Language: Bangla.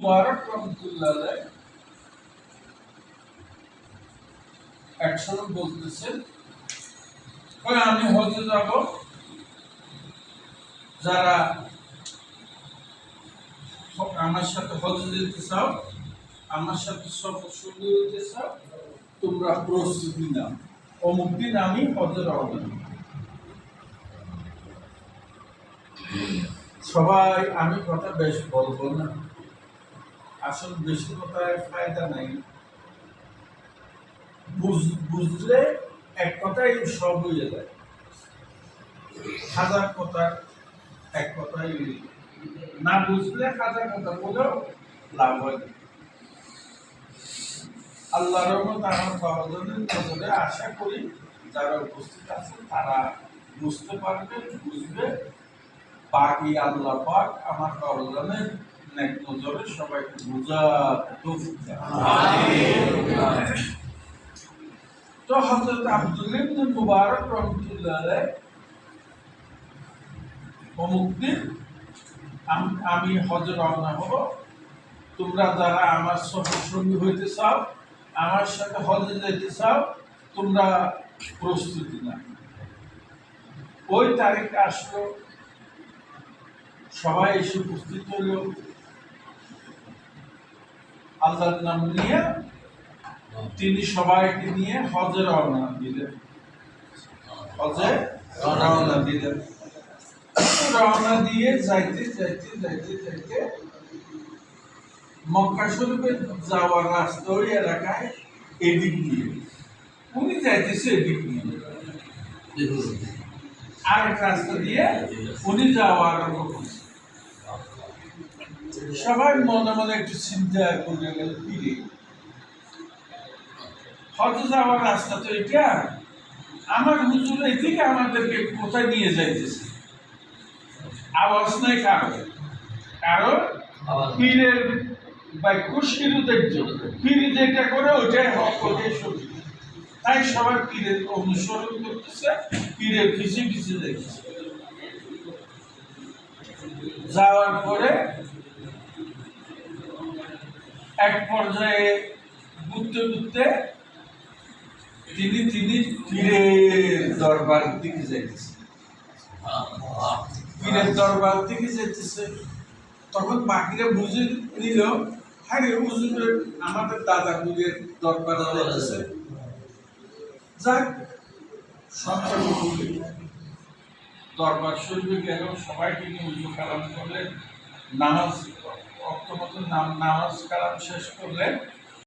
মুবারক রহমতুল্লাহ একসময় বলতেছেন আমি হজে যাব। যারা আমার সাথে হজে যেতে চাও, আমার সাথে সফর শুরু হতে চাও, তোমরা প্রস্তুতি নাও। অমুক দিন আমি হজে রওনা। সবাই, আমি কথা বেশ বলব না। আসল বেশি কথায় ফায়দা নাই। বুঝলে এক কথাই সব হয়ে যায়। হাজার কথা এক কথাই না বুঝলে হাজার কথা বলেও লাভ হয় না। আল্লাহর আমার সহজনের নজরে আশা করি যারা উপস্থিত আছে তারা বুঝতে পারবে, বুঝবে। বাকি আল্লাহ পাক আমার নেক নজরে সবাইকে আমি হজে রওনা হব। তোমরা যারা আমার সফর সঙ্গী হইতে চাও, আমার সাথে হজে যেতে চাও, তোমরা প্রস্তুতি না ওই তারিখ আসলো, সবাই এসে উপস্থিত হইল আল্লাহর নাম নিয়ে তিনি সবাইকে নিয়ে হজে রওনা দিলেন। হজে রওনা দিলেন। রওনা দিয়ে যাইতে যাইতে যাইতে যাইতে মক্কা শরীফে যাওয়ার রাস্তা ওই এলাকায় এদিক দিয়ে। উনি যাইতেছে এদিক দিয়ে। আরেক রাস্তা দিয়ে উনি যাওয়া আরম্ভ সবাই মনে মনে একটু চিন্তা করে গেল ফিরে। হয়তো যাওয়ার রাস্তা তো এটা আমার হুজুর এদিকে আমাদেরকে কোথায় নিয়ে যাইতেছে? আওয়াজ নাই কারও? কারণ পীরের বাক্য শিরুদের জন্য। পীর যেটা করে ওইটাই হক ওইটাই সত্যি। তাই সবাই পীরের অনুসরণ করতেছে পীরের পিছিয়ে পিছিয়ে দেখছে যাওয়ার পরে এক পর্যায়ে ঘুরতে ঘুরতে তিনি তিনি পীরের দরবার দিকে যাইতেছে। পীরের দরবার দিকে যেতেছে তখন বাকিরা বুঝে নিল হ্যাঁ হুজুরের, আমাদের দাদা পীরের দরবার যাইতেছে। যাক বলি দরবার শরীফে গেল সবাইকে নিয়ে উজু কালাম করলেন। নামাজ অক্টোবর নাম নামাজ কালাম শেষ করলেন।